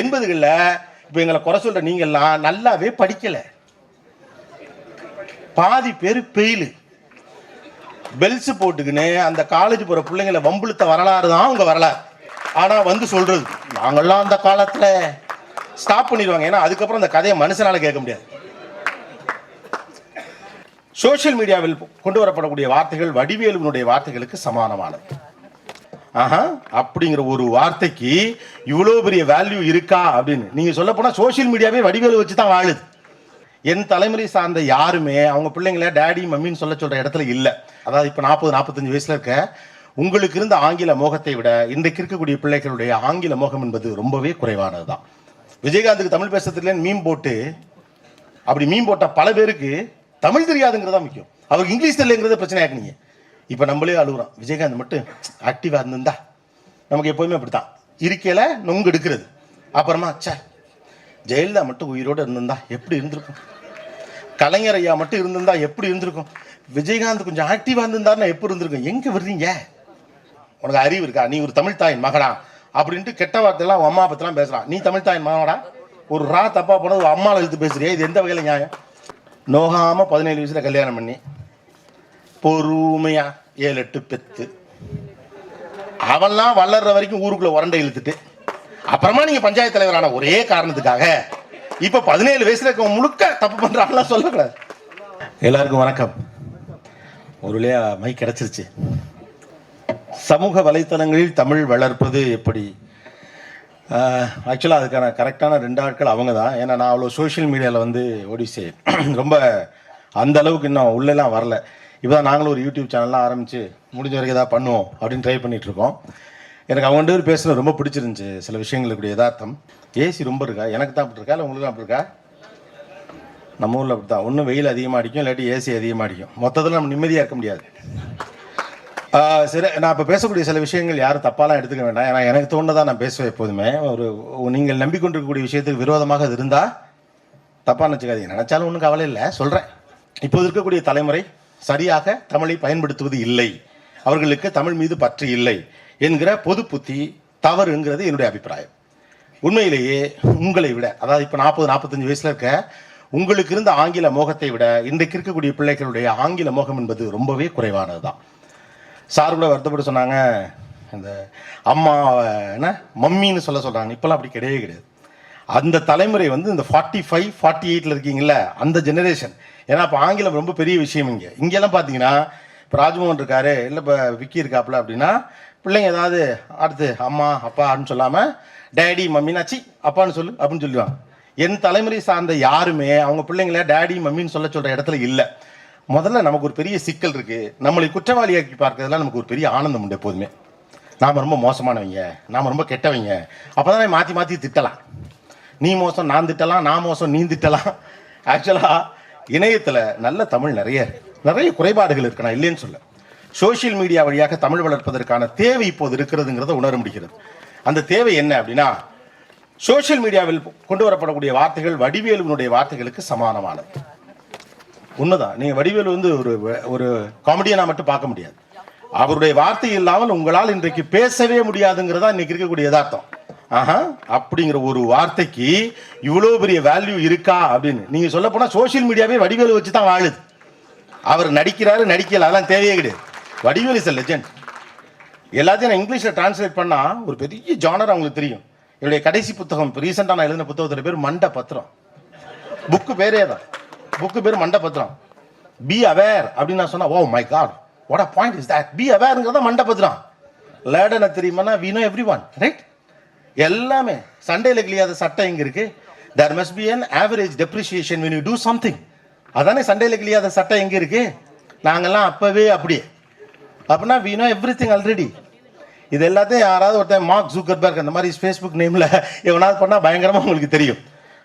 எண்பதுகளில் இப்போ எங்களை குறை சொல்கிற நீங்கள்லாம் நல்லாவே படிக்கலை. பாதி பேர் பெயிலு பெல்ஸ் போட்டுக்கின்னு அந்த காலேஜ் போகிற பிள்ளைங்களை வம்புழுத்த வரலாறு தான் அவங்க வரலாறு. ஆனால் வந்து சொல்கிறது நாங்கள்லாம் அந்த காலத்தில் ஸ்டாப் பண்ணிடுவாங்க. ஏன்னா அதுக்கப்புறம் அந்த கதையை மனுஷனால் கேட்க முடியாது. சோஷியல் மீடியாவில் கொண்டு வரப்படக்கூடிய வார்த்தைகள் வடிவேலுவனுடைய வார்த்தைகளுக்கு சமானமானது. ஆஹா அப்படிங்கிற ஒரு வார்த்தைக்கு இவ்வளோ பெரிய வேல்யூ இருக்கா அப்படின்னு. நீங்கள் சொல்ல போனால் சோஷியல் மீடியாவே வடிவேலு வச்சு தான் வாழுது. என் தலைமுறை சார்ந்த யாருமே அவங்க பிள்ளைங்கள டேடி மம்மின்னு சொல்ல சொல்கிற இடத்துல இல்லை. அதாவது இப்போ நாற்பது நாற்பத்தஞ்சு வயசில் இருக்க உங்களுக்கு இருந்த ஆங்கில மோகத்தை விட இன்றைக்கு இருக்கக்கூடிய பிள்ளைகளுடைய ஆங்கில மோகம் என்பது ரொம்பவே குறைவானது தான் விஜயகாந்துக்கு தமிழ் பேசுறதுலேன்னு மீன் போட்டு அப்படி மீன் போட்ட பல பேருக்கு தமிழ் தெரியாதுங்கிறதா முக்கியம். அவருக்கு இங்கிலீஷ் தெரியலங்கிறத பிரச்சனை நீங்கள் இப்போ நம்மளே அழுகுறோம். விஜயகாந்த் மட்டும் ஆக்டிவாக இருந்திருந்தா நமக்கு எப்போதுமே அப்படித்தான். இருக்கையில் நொங்கு எடுக்கிறது. அப்புறமா ச்சே ஜெயலலிதா மட்டும் உயிரோடு இருந்திருந்தா எப்படி இருந்திருக்கும்? கலைஞர் ஐயா மட்டும் இருந்திருந்தா எப்படி இருந்திருக்கும்? விஜயகாந்த் கொஞ்சம் ஆக்டிவாக இருந்திருந்தாருன்னா எப்படி இருந்திருக்கும்? எங்கே வர்றீங்க? உனக்கு அறிவு இருக்கா? நீ ஒரு தமிழ் தாயின் மகனா? அப்படின்ட்டு கெட்ட வார்த்தையெல்லாம் உன் அம்மா பற்றிலாம் பேசுகிறான் நீ தமிழ் தாயின் மகனடா? ஒரு ரா தப்பா போனது ஒரு எழுத்து பேசுறியா. இது எந்த வகையில் நியாயம்? நோகாமல் பதினேழு வயசில் கல்யாணம் பண்ணி பொறுமையா ஏழு எட்டு பெத்து. அவன்லாம் வளர்ற வரைக்கும் ஊருக்குள்ள உரண்டை இழுத்துட்டு அப்புறமா நீங்க பஞ்சாயத்து தலைவரான ஒரே காரணத்துக்காக இப்ப பதினேழு வயசுல இருக்க முழுக்க தப்பு பண்றான்லாம் சொல்லக்கூடாது. எல்லாருக்கும் வணக்கம். ஒரு வழியா மை கிடைச்சிருச்சு. சமூக வலைத்தளங்களில் தமிழ் வளர்ப்பது எப்படி? ஆக்சுவலாக அதுக்கான கரெக்டான ரெண்டு ஆட்கள் அவங்க தான் ஏன்னா நான் அவ்வளோ சோஷியல் மீடியாவில் வந்து ஒடிசே ரொம்ப அந்த அளவுக்கு இன்னும் உள்ளெல்லாம் வரல. இப்போ தான் நாங்களும் ஒரு யூடியூப் சேனல்லாம் ஆரம்பித்து முடிஞ்ச வரைக்கும் ஏதாவது பண்ணுவோம் அப்படின்னு ட்ரை பண்ணிட்டு இருக்கோம் எனக்கு அவங்க ரெண்டு பேர் பேசுனது ரொம்ப பிடிச்சிருந்துச்சு சில விஷயங்களுக்குடைய யதார்த்தம். ஏசி ரொம்ப இருக்கா? எனக்கு தான் அப்படி இருக்கா? இல்லை உங்களுக்கு அப்படி இருக்கா? நம்ம ஊரில் அப்படி தான் ஒன்றும் வெயில் அதிகமாக அடிக்கும் இல்லாட்டி ஏசி அதிகமாக அடிக்கும். மொத்தத்தில் நம்ம நிம்மதியாக இருக்க முடியாது. சரி நான் இப்போ பேசக்கூடிய சில விஷயங்கள் யாரும் தப்பாலாம் எடுத்துக்க வேண்டாம். ஏன்னா எனக்கு தோணுதான் நான் பேசுவேன் எப்போதுமே. ஒரு நீங்கள் நம்பிக்கொண்டிருக்கக்கூடிய விஷயத்துக்கு விரோதமாக அது இருந்தால் தப்பாக நினச்சிக்காதீங்க. நினச்சாலும் ஒன்றும் கவலை இல்லை. சொல்கிறேன் இப்போது இருக்கக்கூடிய தலைமுறை சரியாக தமிழை பயன்படுத்துவது இல்லை. அவர்களுக்கு தமிழ் மீது பற்று இல்லை என்கிற பொது புத்தி தவறுங்கிறது என்னுடைய அபிப்பிராயம். உண்மையிலேயே உங்களை விட அதாவது இப்போ நாற்பது நாற்பத்தஞ்சு வயசில் இருக்க உங்களுக்கு இருந்த ஆங்கில மோகத்தை விட இன்றைக்கு இருக்கக்கூடிய பிள்ளைகளுடைய ஆங்கில மோகம் என்பது ரொம்பவே குறைவானது தான் சார் கூட வருத்தப்பட்டு சொன்னாங்க இந்த அம்மா என்ன மம்மின்னு சொல்ல சொல்கிறாங்க இப்போல்லாம் அப்படி கிடையவே கிடையாது. அந்த தலைமுறை வந்து இந்த ஃபார்ட்டி ஃபைவ் ஃபார்ட்டி எயிட்டில் இருக்கீங்கள அந்த ஜெனரேஷன் ஏன்னா இப்போ ஆங்கிலம் ரொம்ப பெரிய விஷயம் இங்கே. இங்கெல்லாம் பார்த்தீங்கன்னா இப்போ ராஜ்மோகன் இருக்காரு இல்லை இப்போ விக்கி இருக்காப்புல அப்படின்னா பிள்ளைங்க ஏதாவது அடுத்து அம்மா அப்பா அப்படின்னு சொல்லாமல் டேடி மம்மினாச்சி அப்பான்னு சொல்லு அப்படின்னு சொல்லுவாங்க என் தலைமுறை சார்ந்த யாருமே அவங்க பிள்ளைங்கள டேடி மம்மின்னு சொல்ல சொல்கிற இடத்துல இல்லை. முதல்ல நமக்கு ஒரு பெரிய சிக்கல் இருக்குது நம்மளை குற்றவாளியாக்கி பார்க்கறதுலாம் நமக்கு ஒரு பெரிய ஆனந்தம் உண்டு எப்போதுமே. நாம் ரொம்ப மோசமானவங்க நாம் ரொம்ப கெட்டவங்க. அப்பதான் மாற்றி மாற்றி திட்டலாம். நீ மோசம் நான் திட்டலாம் நான் மோசம் நீ திட்டலாம். ஆக்சுவலாக இணையத்தில் நல்ல தமிழ் நிறைய நிறைய குறைபாடுகள் இருக்கு நான் இல்லைன்னு சொல்ல சோஷியல் மீடியா வழியாக தமிழ் வளர்ப்பதற்கான தேவை இப்போது இருக்கிறதுங்கிறத உணர முடிகிறது. அந்த தேவை என்ன அப்படின்னா சோஷியல் மீடியாவில் கொண்டு வரப்படக்கூடிய வார்த்தைகள் வடிவேலுவனுடைய வார்த்தைகளுக்கு சமானமானது. உண்மைதான். நீங்கள் வடிவேலு வந்து ஒரு ஒரு காமெடியனா மட்டும் பார்க்க முடியாது. அவருடைய வார்த்தை இல்லாமல் உங்களால் இன்றைக்கு பேசவே முடியாதுங்கிறதா இன்னைக்கு இருக்கக்கூடிய யதார்த்தம். ஆஹா அப்படிங்கிற ஒரு வார்த்தைக்கு இவ்வளோ பெரிய வேல்யூ இருக்கா அப்படின்னு. நீங்க சொல்ல போனா சோஷியல் மீடியாவே வடிவேலு வச்சு தான் வாழுது. அவர் நடிக்கிறாரு நடிக்கல அதெல்லாம் தேவையே கிடையாது. வடிவேலு இஸ் லெஜெண்ட் எல்லாத்தையும் நான் இங்கிலீஷில் டிரான்ஸ்லேட் பண்ணால் ஒரு பெரிய ஜானர் அவங்களுக்கு தெரியும். என்னுடைய கடைசி புத்தகம் இப்போ ரீசெண்டாக நான் எழுதின புத்தகத்தோட பேர் மண்ட பத்திரம் புக்கு பேரே தான் புக்கு பேர் மண்ட பத்திரம் பி அவேர் அப்படின்னு நான் சொன்னால் oh oh my god what a point is that be அவேர்ங்கிறத மண்ட பத்திரம் லேடனை தெரியுமானா we know every one right எல்லாமே சண்டையில் கிளியாத சட்டம் எங்க இருக்கு. There must be an average depreciation when you do something அதானே சண்டையில் கிளியாத சட்டம் எங்க இருக்கு. நாங்கெல்லாம் அப்பவே அப்படியே. அப்படின்னா we know everything already இது எல்லாத்தையும் யாராவது ஒருத்தன் மார்க் ஜூக்கர்பர்க் அந்த மாதிரி ஃபேஸ்புக் நேமில் எவனாவது பண்ணால் பயங்கரமாக உங்களுக்கு தெரியும்.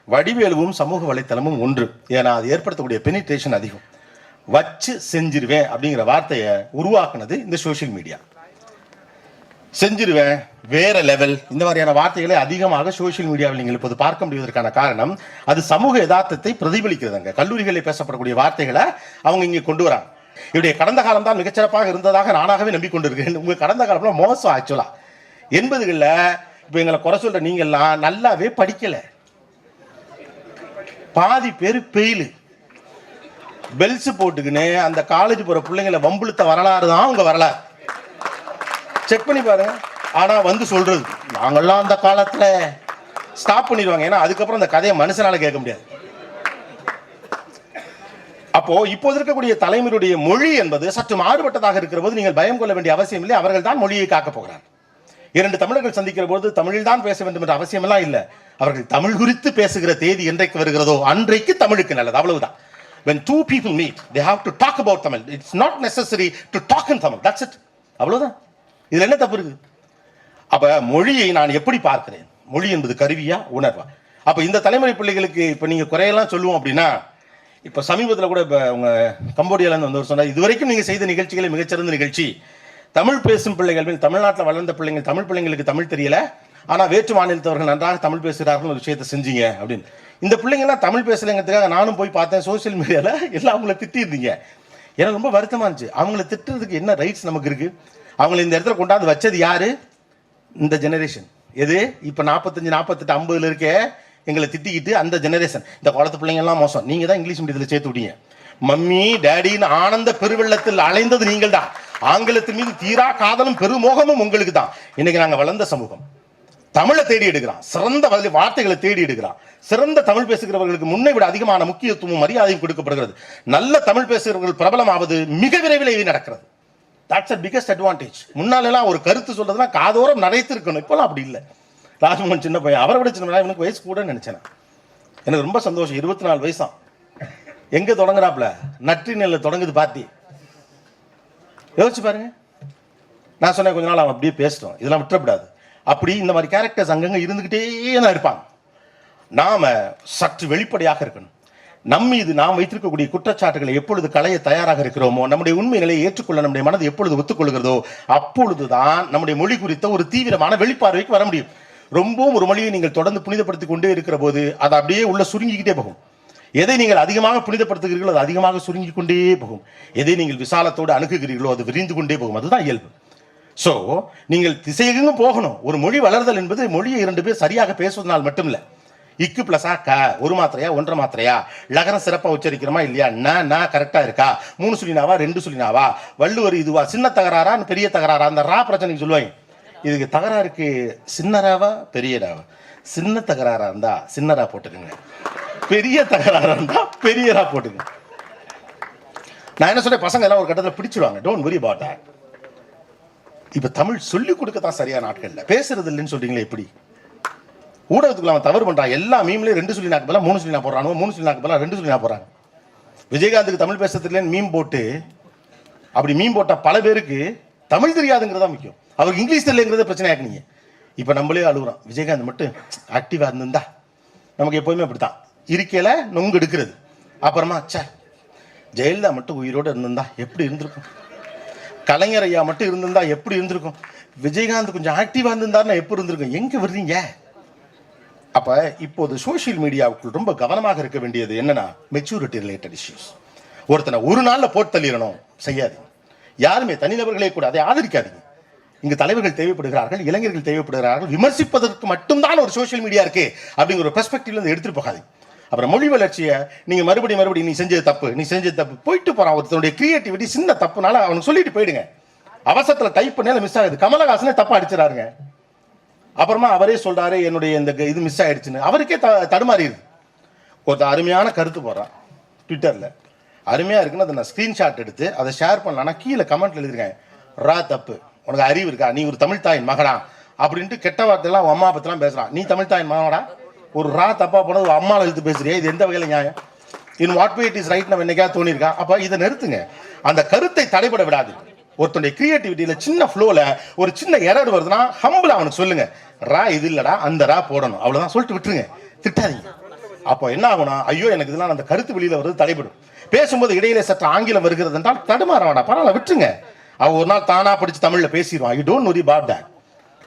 வடிவேலுவும் சமூக வலைத்தளமும் ஒன்று. ஏன்னா அது ஏற்படுத்தக்கூடிய பெனிட்ரேஷன் அதிகம். வச்சு செஞ்சிருவேன் அப்படிங்கிற வார்த்தையை உருவாக்குனது இந்த சோஷியல் மீடியா செஞ்சிருவேன். வேற லெவல் இந்த மாதிரியான வார்த்தைகளை அதிகமாக சோஷியல் மீடியாவில் நீங்கள் இப்போது பார்க்க முடிவதற்கான காரணம் அது சமூக யதார்த்தத்தை பிரதிபலிக்கிறதுங்க. கல்லூரிகளில் பேசப்படக்கூடிய வார்த்தைகளை அவங்க இங்கே கொண்டு வராங்க. இவருடைய கடந்த காலம் தான் மிகச்சிறப்பாக இருந்ததாக நானாகவே நம்பிக்கொண்டிருக்கேன் உங்க கடந்த காலம்லாம் மோசம் ஆக்சுவலா எண்பதுகளில் இப்போ எங்களை குறை சொல்ற நீங்கள்லாம் நல்லாவே படிக்கல. பாதி பேர் பெயிலு பெல்ஸ் போட்டுக்கின்னு அந்த காலேஜ் போற பிள்ளைங்களை வம்புழுத்த வரலாறு தான் உங்க வரலாறு. செக் பண்ணி பாருங்க. ஆனா வந்து சொல்றது நாங்கெல்லாம் அந்த காலத்துல ஸ்டாப் பண்ணிடுவாங்க. ஏன்னா அதுக்கப்புறம் அந்த கதையை மனுஷனால கேட்க முடியாது. அப்போ இப்போது இருக்கக்கூடிய தலைமுறையுடைய மொழி என்பது சற்று மாறுபட்டதாக இருக்கிற போது நீங்கள் பயம் கொள்ள வேண்டிய அவசியம் இல்லை. அவர்கள் தான் மொழியை காக்க போகிறார் இரண்டு தமிழர்கள் சந்திக்கிற போது தமிழில் தான் பேச வேண்டும் என்ற அவசியமெல்லாம் இல்லை. அவர்கள் தமிழ் குறித்து பேசுகிற தேதி என்றைக்கு வருகிறதோ அன்றைக்கு தமிழுக்கு நல்லது. அவ்வளவுதான். When two people meet they have to talk about tamil. It's not necessary to talk in tamil. That's it. அவ்வளவுதான். இதுல என்ன தப்பு இருக்கு? அப்ப மொழியை நான் எப்படி பார்க்கிறேன்? மொழி என்பது கருவியா? உணர்வா? அப்ப இந்த தலைமுறை பிள்ளைகளுக்கு இப்ப நீங்க குறையெல்லாம் சொல்லுவோம் அப்படின்னா இப்ப சமீபத்தில் கூட இப்ப உங்க கம்போடியால இருந்து வந்தவர் சொன்னார் இதுவரைக்கும் நீங்க செய்த நிகழ்ச்சிகளை மிகச்சிறந்த நிகழ்ச்சி. தமிழ் பேசும் பிள்ளைகள் தமிழ்நாட்டில் வளர்ந்த பிள்ளைங்கள் தமிழ் பிள்ளைங்களுக்கு தமிழ் தெரியல. ஆனா வேற்று மாநிலத்தவர்கள் நன்றாக தமிழ் பேசுகிறார்கள் ஒரு விஷயத்தை செஞ்சீங்க அப்படின்னு. இந்த பிள்ளைங்கலாம் தமிழ் பேசலைங்கிறதுக்காக நானும் போய் பார்த்தேன் சோஷியல் மீடியாவில் எல்லாம் அவங்கள திட்டிருந்தீங்க. எனக்கு ரொம்ப வருத்தமா இருந்துச்சு. அவங்கள திட்டுறதுக்கு என்ன ரைட்ஸ் நமக்கு இருக்குது அவங்களை இந்த இடத்துல கொண்டாந்து வச்சது யாரு? இந்த ஜெனரேஷன் எது? இப்போ நாற்பத்தஞ்சு நாற்பத்தெட்டு ஐம்பதுல இருக்கே எங்களை திட்டிக்கிட்டு அந்த ஜெனரேஷன் இந்த குளத்து பிள்ளைங்கெல்லாம் மோசம். நீங்கள் தான் இங்கிலீஷ் மீடியத்தில் சேர்த்து விட்டீங்க. மம்மி டேடின்னு ஆனந்த பெருவெள்ளத்தில் அலைந்தது நீங்கள் தான் ஆங்கிலத்தின் மீது தீரா காதலும் பெருமோகமும் உங்களுக்கு தான் இன்னைக்கு நாங்கள் வளர்ந்த சமூகம். தமிழை தேடி எடுக்கிறான். சிறந்த வார்த்தைகளை தேடி எடுக்கிறான். சிறந்த தமிழ் பேசுகிறவர்களுக்கு முன்னை விட அதிகமான முக்கியத்துவம் மரியாதையும் கொடுக்கப்படுகிறது. நல்ல தமிழ் பேசுகிறவர்கள் பிரபலமாவது மிக விரைவில் நடக்கிறது. தட்ஸ் அ பிகஸ்ட் அட்வான்டேஜ் முன்னாலெல்லாம் ஒரு கருத்து சொல்றதுனா காதோரம் நரைத்து இப்போலாம் அப்படி இல்லை. ராஜ்மோகன் சின்ன பையன் அவரை விட சின்ன இவனுக்கு வயசு கூட நினைச்சேன் எனக்கு ரொம்ப சந்தோஷம். இருபத்தி நாலு வயசான் எங்கே தொடங்குறாப்புல? நற்றி நெல்ல தொடங்குது பாத்தி. யோசிச்சு பாருங்க. நான் சொன்னேன் கொஞ்ச நாள் அவன் அப்படியே பேசிட்டோம். இதெல்லாம் விட்டுறக்கூடாது. அப்படி இந்த மாதிரி கேரக்டர்ஸ் அங்கங்கே இருந்துகிட்டே தான் இருப்பாங்க. நாம சற்று வெளிப்படையாக இருக்கணும். நம் மீது நாம் வைத்திருக்கக்கூடிய குற்றச்சாட்டுகளை எப்பொழுது களைய தயாராக இருக்கிறோமோ நம்முடைய உண்மைகளை ஏற்றுக்கொள்ள நம்முடைய மனது எப்பொழுது ஒத்துக்கொள்கிறதோ அப்பொழுதுதான் நம்முடைய மொழி குறித்த ஒரு தீவிரமான வெளிப்பார்வைக்கு வர முடியும். ரொம்பவும் ஒரு மொழியை நீங்கள் தொடர்ந்து புனிதப்படுத்திக் கொண்டே இருக்கிற போது அது அப்படியே உள்ள சுருங்கிக்கிட்டே போகும். எதை நீங்கள் அதிகமாக புனிதப்படுத்துகிறீர்களோ அது அதிகமாக சுருங்கி கொண்டே போகும். எதை நீங்கள் விசாலத்தோடு அணுகுகிறீர்களோ அது விரிந்து கொண்டே போகும். அதுதான் இயல்பு. ஸோ நீங்கள் திசையெங்கும் போகணும். ஒரு மொழி வளர்தல் என்பது மொழியை இரண்டு பேர் சரியாக பேசுவதனால் மட்டும் இல்லை இக்கு பிளஸா க. ஒரு மாத்திரையா ஒன்றரை மாத்திரையா? லகரம் சிறப்பாக உச்சரிக்கிறோமா இல்லையா? நான் நான் கரெக்டாக இருக்கா? மூணு சொல்லினாவா ரெண்டு சொல்லினாவா வள்ளுவர் இதுவா? சின்ன தகராறா பெரிய தகராறா? அந்த ரா பிரச்சனைக்கு சொல்லுவாங்க. இதுக்கு தகராறுக்கு சின்னராவா பெரியராவா சின்ன தகராறா இருந்தா சின்னரா போட்டுக்கோங்க. பெரிய தகராறா இருந்தா பெரியரா போட்டுங்க. நான் என்ன சொல்றேன் பசங்க எல்லாம் ஒரு கட்டத்தில் பிடிச்சிருவாங்க. டோன்ட் வரி அபவுட் இப்போ தமிழ் சொல்லி கொடுக்க தான் சரியான ஆட்கள் இல்லை. பேசுறது இல்லைன்னு சொல்றீங்களே எப்படி? ஊடகத்துக்குள்ள அவன் தவறு பண்றான். எல்லா மீம்லயும் ரெண்டு சொல்லி நாக்கு மூணு சொல்லி நான் மூணு சொல்லி நாக்கு ரெண்டு சொல்லி நான் போடுறாங்க. விஜயகாந்துக்கு தமிழ் பேசுறதுலேன்னு மீம் போட்டு அப்படி மீன் போட்ட பல பேருக்கு தமிழ் தெரியாதுங்கிறதா முக்கியம். அவருக்கு இங்கிலீஷ் தெரியலங்கிறத பிரச்சனை ஆக்குனீங்க. இப்போ நம்மளே அழுகுறோம். விஜயகாந்த் மட்டும் ஆக்டிவாக இருந்திருந்தா நமக்கு எப்போதுமே அப்படித்தான். இருக்கையில் நொங்கு எடுக்கிறது. அப்புறமா ச்சே ஜெயலலிதா மட்டும் உயிரோடு இருந்திருந்தா எப்படி இருந்திருக்கும்? கலைஞர் ஐயா மட்டும் இருந்திருந்தா எப்படி இருந்திருக்கும்? விஜயகாந்த் கொஞ்சம் ஆக்டிவாக இருந்திருந்தாருன்னா எப்படி இருந்திருக்கும்? எங்கே வருதீங்க அப்ப இப்போது சோஷியல் மீடியாவுக்குள் ரொம்ப கவனமாக இருக்க வேண்டியது என்னன்னா மெச்சூரிட்டி ரிலேட்டட் இஷ்யூஸ் ஒருத்தனை ஒரு நாள்ல போட்டு தள்ளிடணும். செய்யாது. யாருமே தனிநபர்களே கூட அதை ஆதரிக்காதீங்க. இங்கு தலைவர்கள் தேவைப்படுகிறார்கள் இளைஞர்கள் தேவைப்படுகிறார்கள் விமர்சிப்பதற்கு மட்டும்தான் ஒரு சோஷியல் மீடியா இருக்கு அப்படிங்கிற ஒரு பெர்ஸ்பெக்டிவ்ல இருந்து எடுத்துட்டு போகாதீங்க. அப்புறம் மொழி வளர்ச்சியை நீங்க மறுபடியும் மறுபடியும் நீ செஞ்சது தப்பு நீ செஞ்சது தப்பு போயிட்டு போறான் ஒருத்தனுடைய கிரியேட்டிவிட்டி சின்ன தப்புனால அவனுக்கு சொல்லிட்டு போயிடுங்க. அவசரத்துல டைப் பண்ணால மிஸ் ஆகுது. கமலஹாசனே தப்பா அடிச்சிடாருங்க. அப்புறமா அவரே சொல்றாரு என்னுடைய இந்த இது மிஸ் ஆயிடுச்சுன்னு. அவருக்கே த தடுமாறிடுது. ஒருத்தர் அருமையான கருத்து போடுறான் ட்விட்டரில் அருமையாக இருக்குன்னு அதை நான் ஸ்க்ரீன்ஷாட் எடுத்து அதை ஷேர் பண்ணலான்னா கீழே கமெண்ட் எழுதிருக்கேன் ரா தப்பு. உனக்கு அறிவு இருக்கா? நீ ஒரு தமிழ் தாயின் மகனா? அப்படின்ட்டு கெட்ட வார்த்தைலாம் உன் அம்மா பற்றிலாம் பேசுகிறான் நீ தமிழ் தாயின் மகனடா? ஒரு ரா தப்பாக போனது ஒரு அம்மாவை எழுத்து பேசுறியா? இது எந்த வகையில் நியாயம்? In what way it is right நம்ம என்னைக்கா தோணியிருக்கான் அப்போ இதை நிறுத்துங்க. அந்த கருத்தை தடைபட விடாது. ஒருத்தனுடைய கிரியேட்டிவிட்டியில சின்ன ஃப்ளோல ஒரு சின்ன எரர் வருதுன்னா ஹம்பிள் அவனுக்கு சொல்லுங்க. ரா இது இல்லடா அந்த ரா போடணும். அவ்வளவுதான். சொல்லிட்டு விட்டுருங்க. திட்டாதீங்க. அப்போ என்ன ஆகும்னா ஐயோ எனக்கு இதெல்லாம் அந்த கருத்து வெளியில வருது தடைபடும். பேசும்போது இடையில சற்று ஆங்கிலம் வருகிறது என்றால் தடுமாற வேண்டாம் பரவாயில்ல விட்டுருங்க. அவன் ஒரு நாள் தானா படிச்சு தமிழ்ல பேசிடுவான். ஐ டோன்ட் நொரி பாட் தட்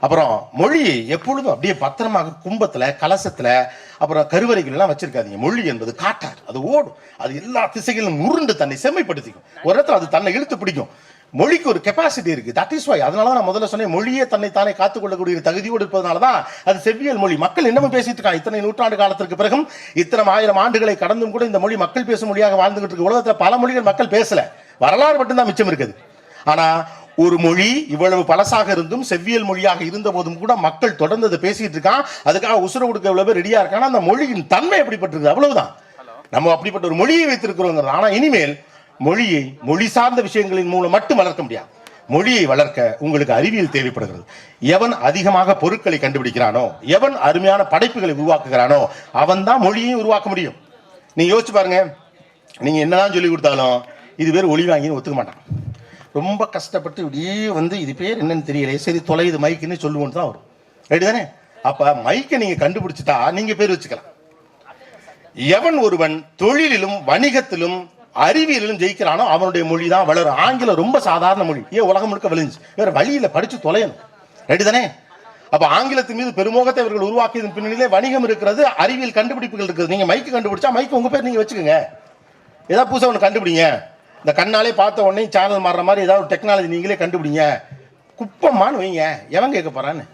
அப்புறம் மொழி எப்பொழுதும் அப்படியே பத்திரமாக கும்பத்துல கலசத்துல அப்புறம் கருவறைகள் எல்லாம் வச்சிருக்காதீங்க. மொழி என்பது காட்டார் அது ஓடும். அது எல்லா திசைகளிலும் உருண்டு தன்னை செம்மைப்படுத்திக்கும். ஒரு இடத்துல அது தன்னை இழுத்து பிடிக்கும். மொழிக்கு ஒரு கெப்பாசிட்டி இருக்கு. தட் இஸ் வை அதனால தான் நான் முதல்ல சொன்னேன் மொழியே தன்னை தானே காத்துக்கொள்ளக்கூடிய தகுதியோடு இருப்பதனால தான் அது செவ்வியல் மொழி. மக்கள் இன்னமும் பேசிட்டு இருக்காங்க. இத்தனை நூற்றாண்டு காலத்திற்கு பிறகும் இத்தனை ஆயிரம் ஆண்டுகளை கடந்தும் கூட இந்த மொழி மக்கள் பேசும் மொழியாக வாழ்ந்துகிட்டு இருக்கு. உலகத்தில் பல மொழிகள் மக்கள் பேசல. வரலாறு மட்டும்தான் மிச்சம் இருக்குது. ஆனா ஒரு மொழி இவ்வளவு பழசாக இருந்தும் செவ்வியல் மொழியாக இருந்த போதும் கூட மக்கள் தொடர்ந்து அதை பேசிட்டு இருக்கான். அதுக்காக உசுர கொடுக்க எவ்வளவு பேர் ரெடியா இருக்காங்க. அந்த மொழியின் தன்மை எப்படிப்பட்டிருக்கு அவ்வளவுதான். நம்ம அப்படிப்பட்ட ஒரு மொழியை வைத்திருக்கிறோங்கிறது. ஆனா இனிமேல் மொழியை மொழி சார்ந்த விஷயங்களின் மூலம் மட்டும் வளர்க்க முடியாது. மொழியை வளர்க்க உங்களுக்கு அறிவியல் தேவைப்படுகிறது. எவன் அதிகமாக பொருட்களை கண்டுபிடிக்கிறானோ எவன் அருமையான படைப்புகளை உருவாக்குகிறானோ அவன் தான் மொழியை உருவாக்க முடியும். நீங்க யோசிச்சு பாருங்க. நீங்க என்னதான் சொல்லி கொடுத்தாலும் இது பேர் ஒளி வாங்கின்னு ஒத்துக்க மாட்டான். ரொம்ப கஷ்டப்பட்டு இப்படியே வந்து இது பேர் என்னன்னு தெரியலையே சரி தொலை இது மைக்குன்னு சொல்லுவோன்னு தான் வரும். ரைட்டு தானே அப்ப மைக்கை நீங்க கண்டுபிடிச்சிட்டா நீங்க பேர் வச்சுக்கலாம். எவன் ஒருவன் தொழிலிலும் வணிகத்திலும் அறிவியலிலும் ஜெயிக்கிறானோ அவனுடைய மொழி தான் வளரும். ஆங்கிலம் ரொம்ப சாதாரண மொழி. ஏன் உலகம் முழுக்க விளைஞ்சு வேற வழியில படிச்சு தொலையணும். ரெடி தானே அப்ப ஆங்கிலத்தின் மீது பெருமோகத்தை இவர்கள் உருவாக்கியதன் பின்னணியிலே வணிகம் இருக்கிறது அறிவியல் கண்டுபிடிப்புகள் இருக்குது நீங்க மைக்கு கண்டுபிடிச்சா மைக்கு உங்க பேர் நீங்க வச்சுக்கோங்க. ஏதாவது புதுசாக ஒன்று கண்டுபிடிங்க. இந்த கண்ணாலே பார்த்த உடனே சேனல் மாறுற மாதிரி ஏதாவது ஒரு டெக்னாலஜி நீங்களே கண்டுபிடிங்க. குப்பமானு வைங்க. எவன் கேட்க போறான்னு?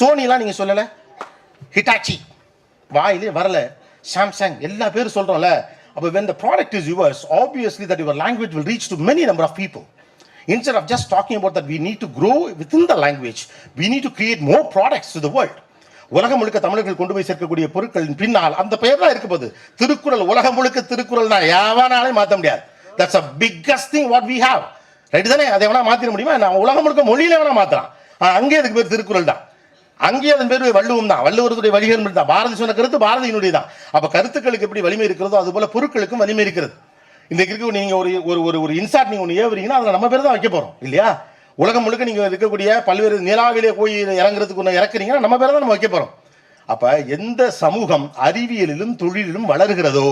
சோனிலாம் நீங்க சொல்லலை? ஹிட்டாச்சி. வாயிலே வரல. சாம்சங். எல்லா பேரும் சொல்றோம்ல. அப்போ when the product is yours obviously that your language will reach to many number of people instead of just talking about that we need to grow within the language we need to create more products to the world உலகம் முழுக்க தமிழர்கள் கொண்டு போய் சேர்க்கக்கூடிய பொருட்களின் பின்னால் அந்த பெயர் தான் இருக்க போகுது திருக்குறள் உலகம் முழுக்க திருக்குறள் தான் எவனாலையும் மாற்ற முடியாது that's a biggest thing what we have right தானே அதை வேணா மாத்திர முடியுமா நான் உலகம் முழுக்க மொழியில வேணா மாத்தலாம் ஆனா அங்கே அதுக்கு பேர் திருக்குறள் தான் அங்கேயே அதன் பேர் வள்ளுவம் தான். வள்ளுவருடைய வழிகள் தான். பாரதி சொன்ன கருத்து பாரதியினுடைய தான். அப்போ கருத்துக்களுக்கு எப்படி வலிமை இருக்கிறதோ அது போல பொருட்களுக்கும் வலிமை இருக்கிறது. இந்த இருக்க நீங்கள் ஒரு ஒரு ஒரு ஒரு இன்சார்ட் நீங்கள் ஒன்று ஏவுறீங்கன்னா அதில் நம்ம பேர் தான் வைக்க போகிறோம் இல்லையா? உலகம் முழுக்க நீங்கள் இருக்கக்கூடிய பல்வேறு நிலாவிலே போய் இறங்குறதுக்கு ஒன்று இறக்குறீங்கன்னா நம்ம பேர் தான் நம்ம வைக்க போகிறோம் அப்ப எந்த சமூகம் அறிவியலிலும் தொழிலிலும் வளர்கிறதோ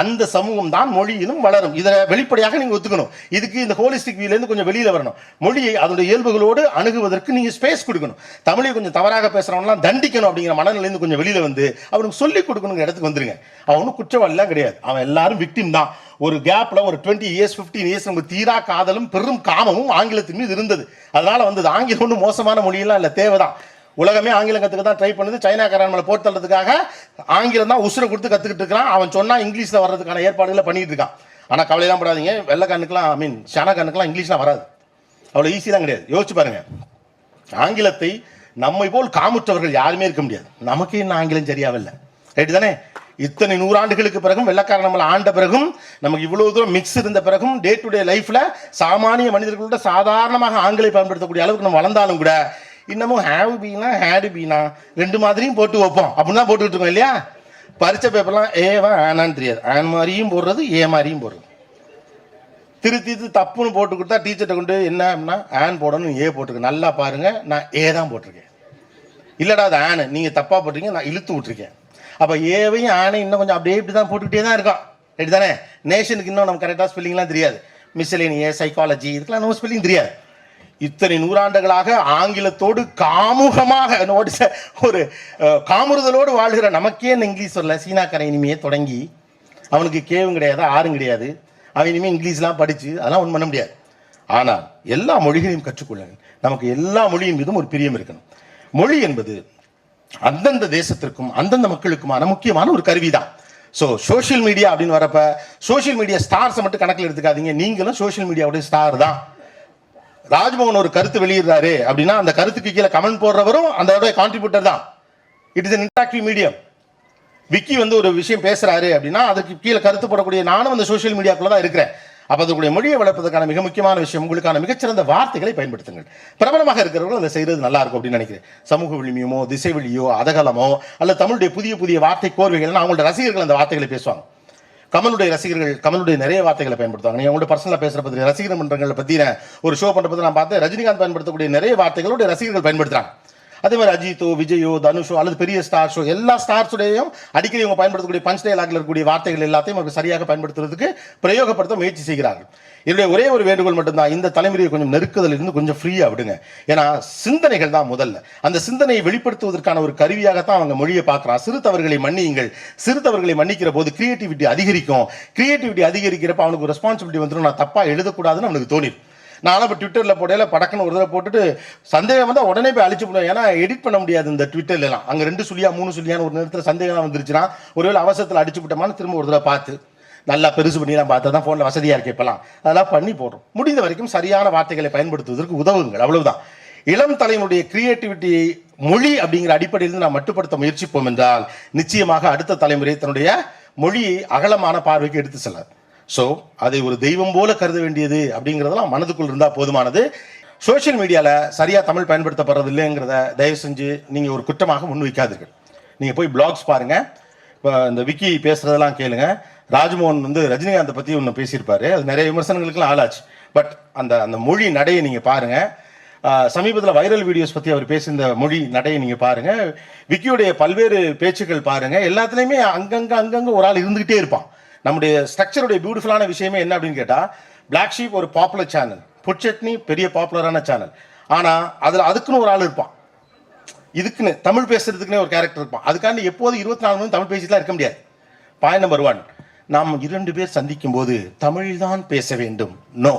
அந்த சமூகம் தான் மொழியிலும் வளரும். இதை வெளிப்படையாக நீங்க ஒத்துக்கணும். இதுக்கு இந்த ஹோலிஸ்டிக் வியூலேருந்து கொஞ்சம் வெளியில வரணும். மொழியை அதனுடைய இயல்புகளோடு அணுகுவதற்கு நீங்க ஸ்பேஸ் கொடுக்கணும். தமிழை கொஞ்சம் தவறாக பேசுறவங்களாம் தண்டிக்கணும் அப்படிங்கிற மனநிலையிலிருந்து கொஞ்சம் வெளியில வந்து அவனுக்கு சொல்லி கொடுக்கணுங்கிற இடத்துக்கு வந்துருங்க. அவன் ஒன்றும் குற்றவாளிலாம் கிடையாது. அவன் எல்லாரும் விக்டிம் தான். ஒரு கேப்ல ஒரு டுவெண்ட்டி இயர்ஸ் ஃபிஃப்டீன் இயர்ஸ் நமக்கு தீரா காதலும் பெரும் காமமும் ஆங்கிலத்தின் மீது இருந்தது. அதனால வந்தது ஆங்கிலம் ஒன்றும் மோசமான மொழியெல்லாம் இல்லை. தேவைதான். உலகமே ஆங்கிலம் கற்றுக்க தான் ட்ரை பண்ணுது. சைனாக்காரன் மேலே போர் தள்ளுறதுக்காக ஆங்கிலம் தான் உசுரை கொடுத்து கற்றுக்கிட்டு இருக்கிறான். அவன் சொன்னால் இங்கிலீஷில் வர்றதுக்கான ஏற்பாடுகளை பண்ணிட்டு இருக்கான். ஆனால் கவலையெல்லாம் படாதீங்க. வெள்ளைக்கண்ணுக்கெல்லாம் ஐ மீன் சனக்கண்ணுக்கெல்லாம் இங்கிலீஷ்லாம் வராது. அவ்வளோ ஈஸிலாம் கிடையாது. யோசிச்சு பாருங்கள் ஆங்கிலத்தை நம்மை போல் காமுற்றவர்கள் யாருமே இருக்க முடியாது. நமக்கே இன்னும் ஆங்கிலம் சரியாகவில்லை ரைட்டு தானே? இத்தனை நூறாண்டுகளுக்கு பிறகும் வெள்ளக்காரன் நம்மளை ஆண்ட பிறகும் நமக்கு இவ்வளோ தூரம் மிக்ஸ் இருந்த பிறகும் டே டு டே லைஃப்பில் சாமானிய மனிதர்களோட சாதாரணமாக ஆங்கிலம் பயன்படுத்தக்கூடிய அளவுக்கு நம்ம வளர்ந்தாலும் கூட இன்னமும் ஹேவ் பீனா ஹேடு பீனா ரெண்டு மாதிரியும் போட்டு வைப்போம். அப்படின்னு தான் போட்டுக்கிட்டு இருக்கோம் இல்லையா? பரிச்ச பேப்பர்லாம் ஏவா ஆனான்னு தெரியாது. ஆன் மாதிரியும் போடுறது ஏ மாதிரியும் போடுறது. திருத்தி இது தப்புன்னு போட்டு கொடுத்தா டீச்சர்கிட்ட கொண்டு என்ன அப்படின்னா ஆன் போடணும் ஏ போட்டிருக்கேன் நல்லா பாருங்க நான் ஏ தான் போட்டிருக்கேன். இல்லைடா அது ஆனு நீங்கள் தப்பாக போட்டிருக்கீங்க நான் இழுத்து விட்டுருக்கேன். அப்போ ஏவையும் ஆனை இன்னும் கொஞ்சம் அப்படியே இப்படி தான் போட்டுக்கிட்டே தான் இருக்கான் ரைட் தானே நேஷனுக்கு இன்னும் நம்ம கரெக்டாக ஸ்பெல்லிங்லாம் தெரியாது. மிஸ்லேனிய சைக்காலஜி இதுக்கெல்லாம் நம்ம ஸ்பெல்லிங் தெரியாது. இத்தனை நூறாண்டுகளாக ஆங்கிலத்தோடு காமுகமாக ஒரு காமுறுதலோடு வாழ்கிற நமக்கே இந்த இங்கிலீஷ் சொல்ல சீனாக்காரன் இனிமையே தொடங்கி அவனுக்கு கேவும் கிடையாது ஆறும் கிடையாது. அவன் இனிமேல் இங்கிலீஷ்லாம் படித்து அதெல்லாம் ஒன்றும் பண்ண முடியாது. ஆனால் எல்லா மொழிகளையும் கற்றுக்கொள்ளுங்கள் நமக்கு எல்லா மொழியின் மீதும் ஒரு பிரியம் இருக்கணும். மொழி என்பது அந்தந்த தேசத்திற்கும் அந்தந்த மக்களுக்குமான முக்கியமான ஒரு கருவி தான் ஸோ சோஷியல் மீடியா அப்படின்னு வரப்ப சோஷியல் மீடியா ஸ்டார்ஸை மட்டும் கணக்கில் எடுத்துக்காதீங்க. நீங்களும் சோஷியல் மீடியாவுடைய ஸ்டார் தான். ராஜ்மோகன் ஒரு கருத்து வெளியிடுறாரு அப்படின்னா அந்த கருத்துக்கு கீழே கமெண்ட் போடுறவரும் அந்த கான்ட்ரிபியூட்டர் தான். It is interactive medium Vicky வந்து ஒரு விஷயம் பேசுறாரு அப்படின்னா அதுக்கு கீழே கருத்து போடக்கூடிய நானும் அந்த சோஷியல் மீடியாக்குள்ள தான் இருக்கிறேன். அப்போ அதனுடைய மொழியை வளர்ப்பதற்கான மிக முக்கியமான விஷயம் உங்களுக்கான மிகச்சிறந்த வார்த்தைகளை பயன்படுத்துங்கள். பிரபலமாக இருக்கிறவர்கள் அதை செய்யறது நல்லா இருக்கும் அப்படின்னு நினைக்கிறேன். சமூக விளிமியமோ திசை வழியோ அதகலமோ அல்ல தமிழுடைய புதிய புதிய வார்த்தை கோர்வைகள்னா அவங்களோட ரசிகர்கள் அந்த வார்த்தைகளை பேசுவாங்க. கமலுடைய ரசிகர்கள் கமலுடைய நிறைய வார்த்தைகளை பயன்படுத்துவாங்க. நீங்க உங்களோட பர்சனலாக பேசுற பத்தி ரசிகர் மன்றங்களை பத்தின ஒரு ஷோ பண்ற பத்தி நான் பார்த்தேன் ரஜினிகாந்த் பயன்படுத்தக்கூடிய நிறைய வார்த்தைகளுடைய ரசிகர்கள் பயன்படுத்துறாங்க. அதே மாதிரி அஜித்தோ விஜயோ தனுஷோ அல்லது பெரிய ஸ்டார்ஸோ எல்லா ஸ்டார்ஸுடையும் அடிக்கடி அவங்க பயன்படுத்தக்கூடிய பஞ்ச் டைலாக்ல இருக்கக்கூடிய வார்த்தைகள் எல்லாத்தையும் அவங்க சரியாக பயன்படுத்துறதுக்கு பிரயோகப்படுத்த முயற்சி செய்கிறார்கள். என்னுடைய ஒரே ஒரு வேண்டுகோள் மட்டும்தான் இந்த தலைமுறையை கொஞ்சம் நெருக்குதல் இருந்து கொஞ்சம் ஃப்ரீயா விடுங்க. ஏன்னா சிந்தனைகள் தான் முதல்ல. அந்த சிந்தனையை வெளிப்படுத்துவதற்கான ஒரு கருவியாகத்தான் அவங்க மொழியை பார்க்குறான் சிறுத்தவர்களை மன்னியுங்கள். சிறுத்தவர்களை மன்னிக்கிற போது கிரியேட்டிவிட்டி அதிகரிக்கும். கிரியேட்டிவிட்டி அதிகரிக்கிறப்ப அவனுக்கு ரெஸ்பான்சிபிலிட்டி வந்துடும். நான் தப்பா எழுதக்கூடாதுன்னு அவனுக்கு தோணிடும் நானும் இப்போ ட்விட்டரில் போடையில படக்குன்னு ஒரு தடவை போட்டுட்டு சந்தேகம் வந்தால் உடனே போய் அழிச்சு போடுவேன். ஏன்னா எடிட் பண்ண முடியாது இந்த ட்விட்டர்லாம் அங்கே ரெண்டு சொல்லியா மூணு சொல்லியான்னு ஒரு நேரத்தில் சந்தேகம் வந்துருச்சுன்னா ஒருவேளை அவசரத்தில் அடிச்சு விட்டோமான்னு திரும்ப ஒரு தடவை பார்த்து நல்லா பெருசு பண்ணிலாம் பார்த்தா தான் ஃபோனில் வசதியாக இருக்கு இப்போலாம். அதெல்லாம் பண்ணி போடுறோம். முடிந்த வரைக்கும் சரியான வார்த்தைகளை பயன்படுத்துவதற்கு உதவுங்கள். அவ்வளவுதான். இளம் தலைமுடைய கிரியேட்டிவிட்டி மொழி அப்படிங்கிற அடிப்படையில் நாம் மட்டுப்படுத்த முயற்சிப்போம் என்றால் நிச்சயமாக அடுத்த தலைமுறை தன்னுடைய மொழியை அகலமான பார்வைக்கு எடுத்து செல்லாது. ஸோ அதை ஒரு தெய்வம் போல கருத வேண்டியது அப்படிங்கிறதெல்லாம் மனதுக்குள் இருந்தால் போதுமானது. சோஷியல் மீடியாவில் சரியாக தமிழ் பயன்படுத்தப்படுறது இல்லைங்கிறத தயவு செஞ்சு நீங்கள் ஒரு குற்றமாக முன்வைக்காதீர்கள். நீங்கள் போய் பிளாக்ஸ் பாருங்கள் இப்போ இந்த விக்கி பேசுகிறதெல்லாம் கேளுங்க. ராஜ்மோகன் வந்து ரஜினிகாந்தை பற்றி ஒன்று பேசியிருப்பாரு. அது நிறைய விமர்சனங்களுக்குலாம் ஆளாச்சு. பட் அந்த அந்த மொழி நடையை நீங்கள் பாருங்கள் சமீபத்தில் வைரல் வீடியோஸ் பற்றி அவர் பேசியிருந்த மொழி நடையை நீங்கள் பாருங்கள் விக்கியுடைய பல்வேறு பேச்சுக்கள் பாருங்கள் எல்லாத்துலேயுமே அங்கங்கே அங்கங்கே ஒரு ஆள் இருந்துக்கிட்டே இருப்பான். நம்முடைய ஸ்ட்ரக்சருடைய பியூட்டிஃபுல்லான விஷயமே என்ன அப்படின்னு கேட்டால் பிளாக் ஷீப் ஒரு பாப்புலர் சேனல் புட்சட்னி பெரிய பாப்புலரான சேனல் ஆனால் அதில் அதுக்குன்னு ஒரு ஆள் இருப்பான். இதுக்குன்னு தமிழ் பேசுறதுக்குன்னே ஒரு கேரக்டர் இருப்பான். அதுக்காண்டி எப்போது இருபத்தி நாலு மணி தமிழ் பேசிட்டுலாம் இருக்க முடியாது. பாயிண்ட் நம்பர் ஒன் நாம் இரண்டு பேர் சந்திக்கும் போது தமிழ்தான் பேச வேண்டும். நோ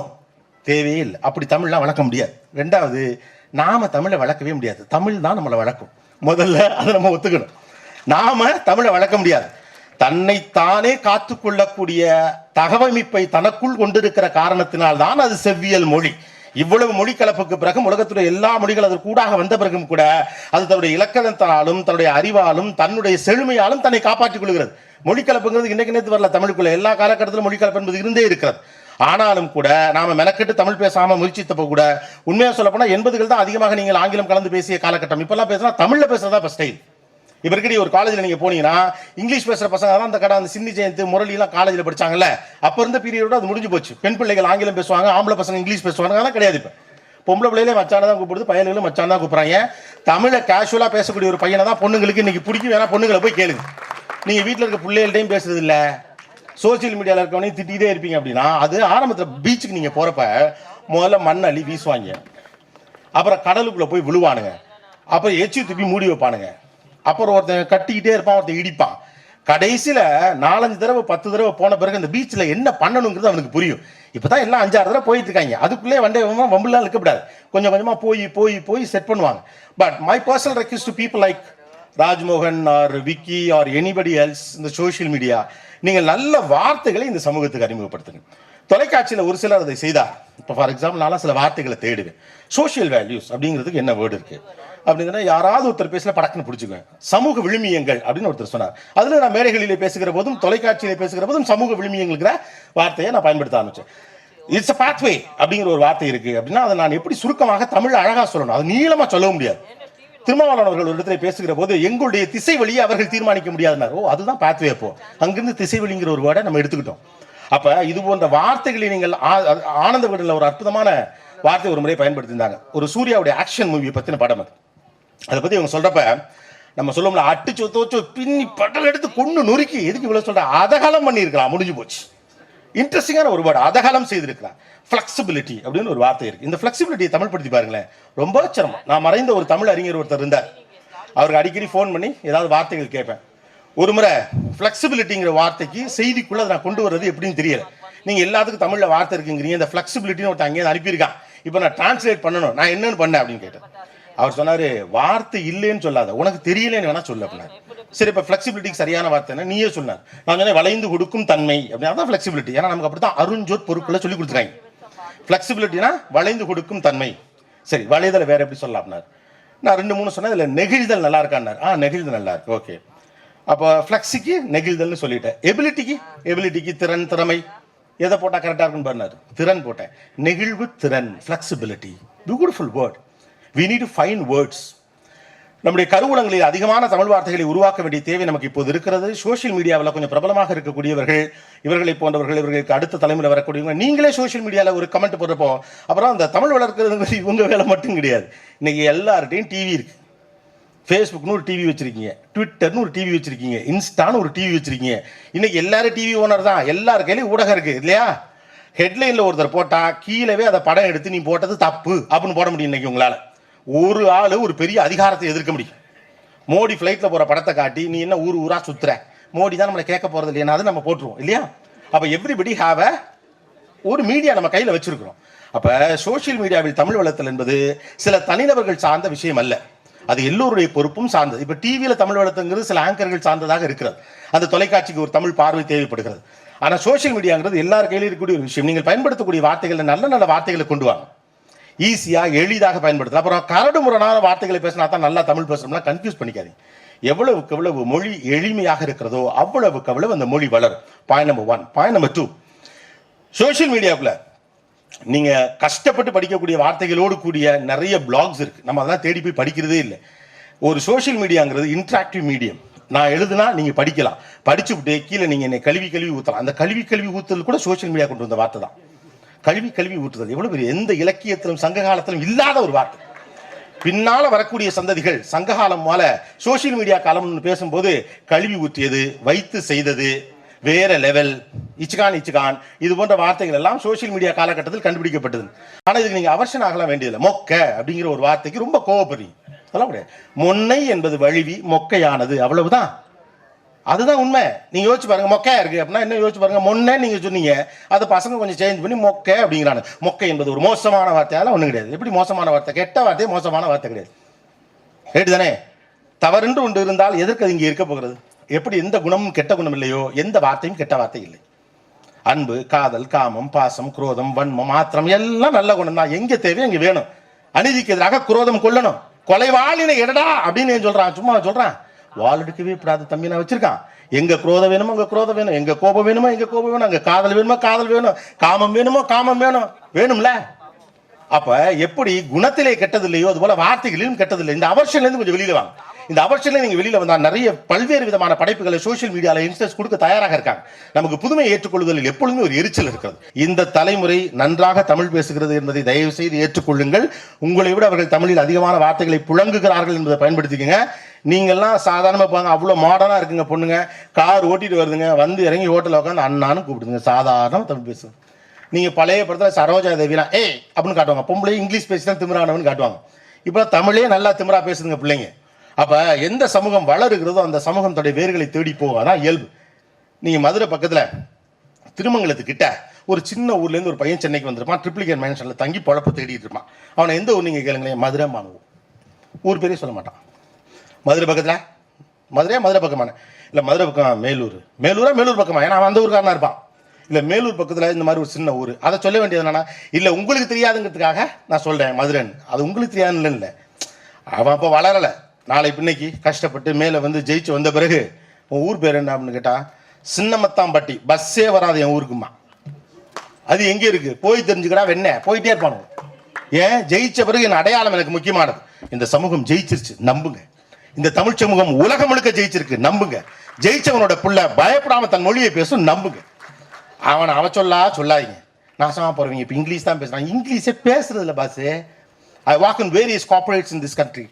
தேவையே இல்லை. அப்படி தமிழ்லாம் வளர்க்க முடியாது. ரெண்டாவது நாம் தமிழை வளர்க்கவே முடியாது. தமிழ் தான் நம்மளை வளர்க்கும். முதல்ல அதை நம்ம ஒத்துக்கணும். நாம் தமிழை வளர்க்க முடியாது. தன்னைத்தானே காத்துக்கொள்ளக்கூடிய தகவமைப்பை தனக்குள் கொண்டிருக்கிற காரணத்தினால் தான் அது செவ்வியல் மொழி. இவ்வளவு மொழி கலப்புக்கு பிறகும் உலகத்துடைய எல்லா மொழிகள் அதற்கு கூடாக வந்த பிறகும் கூட அது தன்னுடைய இலக்கணத்தினாலும் தன்னுடைய அறிவாலும் தன்னுடைய செழுமையாலும் தன்னை காப்பாற்றிக் கொள்கிறது. மொழி கலப்புங்கிறது இன்னைக்கு நேற்று வரல தமிழுக்குள்ள எல்லா காலகட்டத்திலும் மொழி கலப்பு என்பது இருந்தே இருக்கிறது. ஆனாலும் கூட நாம மெனக்கெட்டு தமிழ் பேசாம முயற்சித்தப்ப கூட உண்மையாக சொல்லப்போனால் எண்பதுகள் தான் அதிகமாக நீங்கள் ஆங்கிலம் கலந்து பேசிய காலகட்டம். இப்பெல்லாம் பேசுனா தமிழ்ல பேசுறதா இப்ப ஸ்டைல் இப்போ இருக்கடி ஒரு காலேஜில் நீங்கள் போனீங்கன்னா இங்கிலீஷ் பேசுகிற பசங்க தான் அந்த கடை அந்த சிந்தி ஜெயந்த் முரளிலாம் காலேஜில் படித்தாங்கல்ல அப்போ இருந்த பீரியடோட அது முடிஞ்சு போச்சு. பெண் பிள்ளைகள் ஆங்கிலம் பேசுவாங்க ஆம்பளை பசங்க இங்கிலீஷ் பேசுவாங்க அதெல்லாம் கிடையாது இப்போ. பொம்பளை பிள்ளைகளே மச்சான தான் கூப்பிடுது பையன்களும் மச்சான் தான் கூப்பிட்றாங்க. தமிழை கேஷுவலாக பேசக்கூடிய ஒரு பையனை தான் பொண்ணுங்களுக்கு இன்றைக்கி பிடிக்கும் வேணா பொண்ணுங்களை போய் கேளுங்க. நீங்கள் வீட்டில் இருக்க பிள்ளைகள்டையும் பேசுறது இல்லை. சோசியல் மீடியாவில் இருக்கவனையும் திட்டிகிட்டே இருப்பீங்க அப்படின்னா அது ஆரம்பத்தில் பீச்சுக்கு நீங்கள் போகிறப்ப முதல்ல மண் அள்ளி வீசுவாங்க. அப்புறம் கடலுக்குள்ளே போய் விழுவானுங்க. அப்புறம் எச்சி துப்பி மூடி வைப்பானுங்க. அப்புறம் ஒருத்தன் கட்டிக்கிட்டே இருப்பான் ஒருத்தன் இடிப்பான். கடைசியில் நாலஞ்சு தடவை பத்து தடவை போன பிறகு அந்த பீச்சில் என்ன பண்ணணுங்கிறது அவனுக்கு புரியும். இப்பதான் எல்லாம் அஞ்சாறு தடவை போயிட்டு இருக்காங்க. அதுக்குள்ளே வண்டே வம்புலாம் இருக்கக்கூடாது கொஞ்சம் கொஞ்சமாக போய் போய் போய் செட் பண்ணுவாங்க. But my personal request to people like Rajmohan or Vicky or anybody else இந்த சோஷியல் மீடியா நீங்கள் நல்ல வார்த்தைகளை இந்த சமூகத்துக்கு அறிமுகப்படுத்துங்க. தொலைக்காட்சியில் ஒரு சிலர் அதை செய்தார். இப்போ ஃபார் எக்ஸாம்பிள் நான்லாம் சில வார்த்தைகளை தேடுவேன். சோஷியல் வேல்யூஸ் அப்படிங்கிறதுக்கு என்ன வேர்டு இருக்குது அப்படின்னா யாராவது ஒருத்தர் பேசல படக்குன்னு பிடிச்சிக்குவேன். சமூக விழுமியங்கள் அப்படின்னு ஒருத்தர் சொன்னார். அதில் நான் மேடைகளிலே பேசுகிற போதும் தொலைக்காட்சியிலே பேசுகிற போதும் சமூக விழுமியங்கள்ங்கிற வார்த்தையை நான் பயன்படுத்த ஆரம்பிச்சேன். இட்ஸ் அ பாத்வே அப்படிங்கிற ஒரு வார்த்தை இருக்கு. அப்படின்னா அதை நான் எப்படி சுருக்கமாக தமிழ் அழகா சொல்லணும்? அது நீளமா சொல்லவும் முடியாது. திருமாவளவன் அவர்கள் ஒரு இடத்துல பேசுகிற போது எங்களுடைய திசை வழியை அவர்கள் தீர்மானிக்க முடியாதுனாரோ. அதுதான் பாத்வே அப்போ. அங்கிருந்து திசை வழிங்கிற ஒரு வேர்டை நம்ம எடுத்துக்கிட்டோம். அப்ப இது போன்ற வார்த்தைகளை நீங்கள் ஆ- ஆனந்த விடல ஒரு அற்புதமான வார்த்தை ஒரு முறை பயன்படுத்தியிருந்தாங்க. ஒரு சூர்யாவுடைய ஆக்ஷன் மூவியை பத்தின படம் அது. அதை பத்தி இவங்க சொல்றப்ப நம்ம சொல்லுவோம்ல அட்டுச்சு தோச்சு பின்னி பட்டல் எடுத்து கொண்டு நொறுக்கி எதுக்கு இவ்வளவு சொல்ற? அதகலம் பண்ணியிருக்கலாம் முடிஞ்சு போச்சு. இன்ட்ரெஸ்டிங்கான ஒரு வேர்டு அதகலம் செய்திருக்கிறார் ஃப்ளெக்சிபிலிட்டி அப்படின்னு ஒரு வார்த்தை இருக்கு. இந்த ஃப்ளெக்சிபிலிட்டியை தமிழ் படுத்தி பாருங்களேன். ரொம்ப சிரமம். நான் மறைந்த ஒரு தமிழ் அறிஞர் ஒருத்தர் இருந்தார். அவருக்கு அடிக்கடி ஃபோன் பண்ணி ஏதாவது வார்த்தைகள் கேட்பேன். ஒரு முறை ஃப்ளெக்சிபிலிட்டிங்கிற வார்த்தைக்கு செய்திக்குள்ள அதை நான் கொண்டு வர்றது எப்படின்னு தெரியல. நீங்க எல்லாத்துக்கும் தமிழ்ல வார்த்தை இருக்குங்கிறீங்க. இந்த ஃப்ளெக்சிபிலிட்டின்னு ஒருத்தன் அங்கேயே அனுப்பியிருக்கான். இப்போ நான் டிரான்ஸ்லேட் பண்ணணும். நான் என்னன்னு பண்ணேன் அப்படின்னு கேட்டேன். அவர் சொன்னாரு வார்த்தை இல்லைன்னு சொல்லாத. உனக்கு தெரியலன்னு வேணா சொல்ல அப்படின்னாரு. சரி இப்போ ஃப்ளெக்சிபிலிட்டிக்கு சரியான வார்த்தை என்ன? நீயே சொன்னார். நான் சொன்னேன் வளைந்து கொடுக்கும் தன்மை அப்படின்னு அதான் ஃப்ளெக்சிபிலிட்டி ஏன்னா நமக்கு அப்படித்தான் அருண்ஜோத் பொருட்களை சொல்லி கொடுத்துருக்காங்க. ஃப்ளெக்சிபிலிட்டினா வளைந்து கொடுக்கும் தன்மை. சரி வளைதலை வேற எப்படி சொல்லலாம் அப்படின்னாரு. நான் ரெண்டு மூணு சொன்னேன் இதில் நெகிழ்தல் நல்லா இருக்கான்னார். ஆ நெகிழ்தல் நல்லா இருக்கு. ஓகே. அப்போ ஃப்ளெக்ஸிக்கு நெகிழ்தல்னு சொல்லிட்டேன். எபிலிட்டிக்கு எபிலிட்டிக்கு திறன் திறமை. எதை போட்டால் கரெக்டாக இருக்குன்னு பாருனாரு திறன் போட்டேன். நெகிழ்வு திறன் flexibility beautiful word we need to find words நம்முடைய கருவூலங்களில் அதிகமான தமிழ் வார்த்தைகளை உருவாக்க வேண்டிய தேவை நமக்கு இப்போது இருக்கிறது. சோஷியல் மீடியாவில் கொஞ்சம் பிரபலமாக இருக்கக்கூடியவர்கள் இவர்களை போன்றவர்கள் இவர்களுக்கு அடுத்த தலைமுறை வரக்கூடியவங்க நீங்களே சோஷியல் மீடியாவில் ஒரு கமெண்ட் போடுறப்போ அப்புறம் அந்த தமிழ் வளர்க்கறதுங்கிறது இவங்க வேலை மட்டும் கிடையாது. இன்னைக்கு எல்லார்ட்டையும் டிவி இருக்கு. ஃபேஸ்புக்னு ஒரு டிவி வச்சிருக்கீங்க. ட்விட்டர்னு ஒரு டிவி வச்சிருக்கீங்க. இன்ஸ்டான்னு ஒரு டிவி வச்சிருக்கீங்க. இன்னைக்கு எல்லாரும் டிவி ஓனர் தான். எல்லார் கையிலையும் ஊடகம் இருக்கு இல்லையா? ஹெட்லைனில் ஒருத்தர் போட்டால் கீழவே அதை படம் எடுத்து நீ போட்டது தப்பு அப்படின்னு போட முடியும் இன்னைக்கு உங்களால். ஒரு ஆள் ஒரு பெரிய அதிகாரத்தை எதிர்க்க முடியும். மோடி ஃப்ளைட்டில் போகிற படத்தை காட்டி நீ என்ன ஊர் ஊராக சுற்றுற மோடி தான் நம்மளை கேட்க போகிறது இல்லையா அது நம்ம போட்டுருவோம் இல்லையா? அப்போ எவ்ரிபடி ஹாவ் அ ஒரு மீடியா நம்ம கையில் வச்சுருக்கிறோம். அப்போ சோஷியல் மீடியாவில் தமிழ் வளர்த்தல் என்பது சில தனிநபர்கள் சார்ந்த விஷயம் அல்ல. அது எல்லோருடைய பொறுப்பும் சார்ந்தது. இப்போ டிவியில் தமிழ் வளர்த்துங்கிறது சில ஆங்கர்கள் சார்ந்ததாக இருக்கிறது. அந்த தொலைக்காட்சிக்கு ஒரு தமிழ் பார்வை தேவைப்படுகிறது. ஆனால் சோஷியல் மீடியாங்கிறது எல்லார் கையிலும் இருக்கக்கூடிய ஒரு விஷயம். நீங்கள் பயன்படுத்தக்கூடிய வார்த்தைகளை நல்ல நல்ல வார்த்தைகளை கொண்டு வாங்க. ஈஸியாக எளிதாக பயன்படுத்தலாம். அப்புறம் கரடு முரணான வார்த்தைகளை பேசினா தான் நல்லா தமிழ் பேசணும்னா கன்ஃபியூஸ் பண்ணிக்காதீங்க. எவ்வளவுக்கு எவ்வளவு மொழி எளிமையாக இருக்கிறதோ அவ்வளவுக்கு அவ்வளவு அந்த மொழி வளரும். Point number one point number two social மீடியாவுக்குள்ள நீங்க கஷ்டப்பட்டு படிக்கக்கூடிய வார்த்தைகளோடு கூடிய நிறைய பிளாக்ஸ் இருக்கு. நம்ம அதெல்லாம் தேடி போய் படிக்கிறதே இல்லை. ஒரு சோஷியல் மீடியாங்கிறது இன்ட்ராக்டிவ் மீடியம் நான் எழுதுனா நீங்க படிக்கலாம். படிச்சு விட்டு கீழே நீங்க என்னை கல்வி கல்வி ஊத்தலாம். அந்த கல்வி கல்வி ஊற்றுறது கூட சோஷியல் மீடியா கொண்டு வந்த வார்த்தை தான். கல்வி கல்வி ஊற்றுதல் எவ்வளவு பெரிய எந்த இலக்கியத்திலும் சங்க காலத்திலும் இல்லாத ஒரு வார்த்தை. பின்னால வரக்கூடிய சந்ததிகள் சங்ககாலம் போல சோஷியல் மீடியா காலம்னு பேசும்போது கல்வி ஊற்றியது வைத்து செய்தது வேற லெவல் இச்சுகான் இச்சுகான் இது போன்ற வார்த்தைகள் எல்லாம் சோஷியல் மீடியா காலகட்டத்தில் கண்டுபிடிக்கப்பட்டது. ஆனா இதுக்கு நீங்க அவர்ஷன் ஆகலாம் வேண்டியதில்லை. மொக்க அப்படிங்கிற ஒரு வார்த்தைக்கு ரொம்ப கோவப்படுறீங்க. சொல்ல முடியாது மொன்னை என்பது வழுவி மொக்கையானது. அவ்வளவுதான். அதுதான் உண்மை. நீங்க யோசிச்சு பாருங்க மொக்கையா இருக்கு அப்படின்னா என்ன யோசிச்சு பாருங்க? முன்னே நீங்க சொன்னீங்க. அது பசங்க கொஞ்சம் சேஞ்ச் பண்ணி மொக்கை அப்படிங்கிறாங்க. மொக்கை என்பது ஒரு மோசமான வார்த்தையால ஒன்றும் கிடையாது. எப்படி மோசமான வார்த்தை? கெட்ட வார்த்தையே மோசமான வார்த்தை கிடையாது. ரைட்டு தானே தவறுன்று ஒன்று இருந்தால் எதற்கு அது இங்கே இருக்க போகிறது? எப்படி எந்த குணமும் கெட்ட குணம் இல்லையோ எந்த வார்த்தையும் கெட்ட வார்த்தை இல்லை. அன்பு காதல் காமம் பாசம் குரோதம் வன்மம் ஆத்திரம் எல்லாம் நல்ல குணம் தான் எங்கே தேவையோ இங்கே வேணும். அநீதிக்கு எதிராக குரோதம் கொல்லணும் கொலைவாளினை எடடா அப்படின்னு சொல்கிறான் சொல்றான். சும்மா சொல்றான். வால் எடுக்கவே கூடாது தம்பி நான் வச்சிருக்கான். எங்க குரோதம் வேணுமோ எங்க குரோதம் வேணும். எங்க கோபம் வேணுமோ எங்க கோபம் வேணும். அங்க காதல் வேணுமோ காதல் வேணும். காமம் வேணுமோ காமம் வேணும். வேணும்ல? அப்ப எப்படி குணத்திலே கெட்டது இல்லையோ அது போல வார்த்தைகளிலும் கெட்டது இல்லை இந்த அவர்ஷன்ல இருந்து கொஞ்சம் வெளியில வாங்க. இந்த அவர்ஷன்ல நீங்க வெளியில வந்தா நிறைய பல்வேறு விதமான படைப்புகளை சோஷியல் மீடியால இன்ஸ்டன்ஸ் கொடுக்க தயாராக இருக்காங்க. நமக்கு புதுமையை ஏற்றுக்கொள்வதில் எப்பொழுதுமே ஒரு எரிச்சல் இருக்கிறது. இந்த தலைமுறை நன்றாக தமிழ் பேசுகிறது என்பதை தயவு செய்து ஏற்றுக்கொள்ளுங்கள். உங்களை விட அவர்கள் தமிழில் அதிகமான வார்த்தைகளை புழங்குகிறார்கள் என்பதை பயன்படுத்திக்கங்க. நீங்கள்லாம் சாதாரணமாக போங்க அவ்வளோ மாடர்னாக இருக்குங்க பொண்ணுங்க. கார் ஓட்டிட்டு வருதுங்க வந்து இறங்கி ஹோட்டலில் உட்காந்து அண்ணான்னு கூப்பிடுங்க சாதாரண தமிழ் பேசுங்க நீங்கள் பழைய படத்தில் சரோஜா தேவிலாம் ஏய்! அப்படின்னு காட்டுவாங்க. பொம்பளை இங்கிலீஷ் பேசி தான் திமிரானவன்னு காட்டுவாங்க. இப்போ தமிழே நல்லா திமிரா பேசுதுங்க பிள்ளைங்க. அப்போ எந்த சமூகம் வளருகிறதோ அந்த சமூகத்துடைய வேர்களை தேடி போகாதான் இயல்பு. நீங்கள் மதுரை பக்கத்தில் திருமங்கலத்துக்கிட்ட ஒரு சின்ன ஊர்லேருந்து ஒரு பையன் சென்னைக்கு வந்திருப்பான். ட்ரிப்ளிகேட் மேன்ஷனில் தங்கி பழப்பு தேடிட்டு இருப்பான். அவனை எந்த ஊர் நீங்கள் கேளுங்களேன்? மதுரை மாணவன் ஊர் பேரே சொல்ல மாட்டான். மதுரை பக்கத்தில்? மதுரையா மதுரை பக்கமான இல்லை மதுரை பக்கம்? மேலூர். மேலூரா மேலூர் பக்கமா? ஏன்னா அவன் அந்த ஊருக்காரனா இருப்பான். இல்லை மேலூர் பக்கத்தில் இந்த மாதிரி ஒரு சின்ன ஊர். அதை சொல்ல வேண்டியது என்னன்னா இல்லை உங்களுக்கு தெரியாதுங்கிறதுக்காக நான் சொல்கிறேன் மதுரைன்னு. அது உங்களுக்கு தெரியாதுன்னு இல்லை அவன் அப்போ வளரலை. நாளை பின்னைக்கு கஷ்டப்பட்டு மேலே வந்து ஜெயிச்சு வந்த பிறகு உன் ஊர் பேர் என்ன அப்படின்னு கேட்டால் சின்னமத்தாம்பட்டி. பஸ்ஸே வராது என் ஊருக்குமா அது எங்கே இருக்கு? போய் தெரிஞ்சுக்கிறா வெண்ணே. போயிட்டே இருப்பானு ஏன்? ஜெயிச்ச பிறகு என் அடையாளம் எனக்கு முக்கியமானது. இந்த சமூகம் ஜெயிச்சிருச்சு. நம்புங்க. இந்த தமிழ் சமூகம் உலகம் முழுக்க ஜெயிச்சிருக்கு நம்புங்க. ஜெயிச்சவனோட பிள்ளை பயப்படாம தன் மொழியை பேசும் நம்புங்க. அவன் அவ சொல்லா சொல்லாதீங்க. நாசமா போறவங்க இப்போ இங்கிலீஷ் தான் பேசுறான். இங்கிலீஷே பேசுறது இல்லை boss I walk in various corporates in this country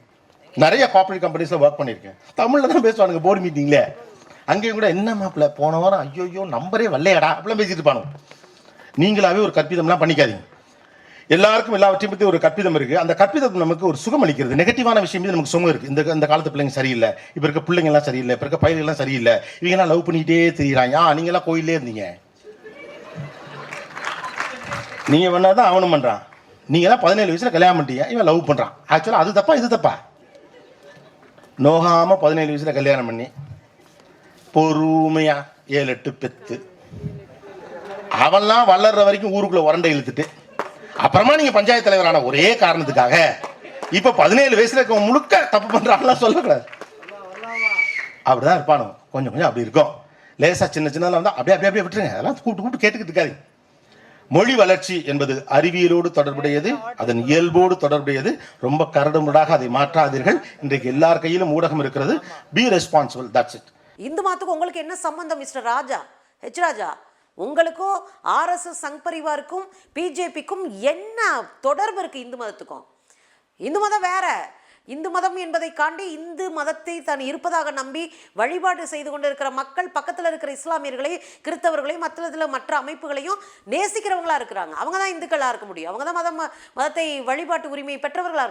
நிறைய கார்பரேட் கம்பெனிஸ்ல ஒர்க் பண்ணியிருக்கேன். தமிழ்ல தான் பேசுவானுங்க போர்டு மீட்டிங்ல அங்கேயும் கூட என்ன மாப்பிள்ள போன வாரம் ஐயோ நம்பரே வரலையாடா. அப்படிலாம் பேசிட்டு இருப்பானுங்க. நீங்களாவே ஒரு கற்பிதம்லாம் பண்ணிக்காதீங்க. எல்லாருக்கும் எல்லாவற்றையும் பற்றி ஒரு கற்பிதம் இருக்குது அந்த கற்பிதம் நமக்கு ஒரு சுகம் அளிக்கிறது. நெகட்டிவான விஷயம் மீது நமக்கு சுகம் இருக்குது இந்த இந்த காலத்து பிள்ளைங்க சரியில்லை. இப்போ இருக்க பிள்ளைங்கலாம் சரியில்லை. இப்போ இருக்க பயிர்கள்லாம் சரியில்லை. இவங்கெல்லாம் லவ் பண்ணிக்கிட்டே தெரியுறாங்க. ஆ நீங்களாம் கோயிலே இருந்தீங்க. நீங்கள் பண்ணால் தான் அவனும் பண்ணுறான் நீங்களாம் பதினேழு வயசில் கல்யாணம் பண்ணிட்டீங்க. இவன் லவ் பண்ணுறான் ஆக்சுவலாக அது தப்பா இது தப்பா? நோகாமல் பதினேழு வயசில் கல்யாணம் பண்ணி பொறுமையாக ஏழு எட்டு பெத்து அவன்லாம் வளர்ற வரைக்கும் ஊருக்குள்ளே உரண்டை இழுத்துட்டு அப்புறமா நீங்க பஞ்சாயத்து தலைவரான ஒரே காரணத்துக்காக இப்ப பதினேழு வயசுல இருக்க முழுக்க தப்பு பண்றான்லாம் சொல்லக்கூடாது. அப்படிதான் இருப்பானோ? கொஞ்சம் கொஞ்சம் அப்படி இருக்கும். லேசா சின்ன சின்னதெல்லாம் வந்தா அப்படியே அப்படியே அப்படியே விட்டுருங்க. அதெல்லாம் கூப்பிட்டு கூப்பிட்டு கேட்டுக்கிட்டு இருக்காது மொழி வளர்ச்சி என்பது அறிவியலோடு தொடர்புடையது அதன் இயல்போடு தொடர்புடையது. ரொம்ப கரடுமுடாக அதை மாற்றாதீர்கள். இன்றைக்கு எல்லார் கையிலும் ஊடகம் இருக்கிறது. பி ரெஸ்பான்சிபிள் தட்ஸ் இட் இந்து மாத்துக்கு உங்களுக்கு என்ன சம்பந்தம் மிஸ்டர் ராஜா? ஹெச் ராஜா? உங்களுக்கும் ஆர்எஸ்எஸ் சங் பரிவாருக்கும் பிஜேபிக்கும் என்ன தொடர்பு இருக்கு இந்து மதத்துக்கும்? இந்து மதம் வேற. இந்து மதம் என்பதை காண்டி இந்து மதத்தை தான் இருப்பதாக நம்பி வழிபாடு செய்து கொண்டிருக்கிற மக்கள் பக்கத்தில் இருக்கிற இஸ்லாமியர்களையும் கிறிஸ்தவர்களையும் மற்ற மற்ற அமைப்புகளையும் நேசிக்கிறவங்களா இருக்கிறாங்க. அவங்க தான் இந்துக்களாக இருக்க முடியும். அவங்க தான் மதம் மதத்தை வழிபாட்டு உரிமை பெற்றவர்களாக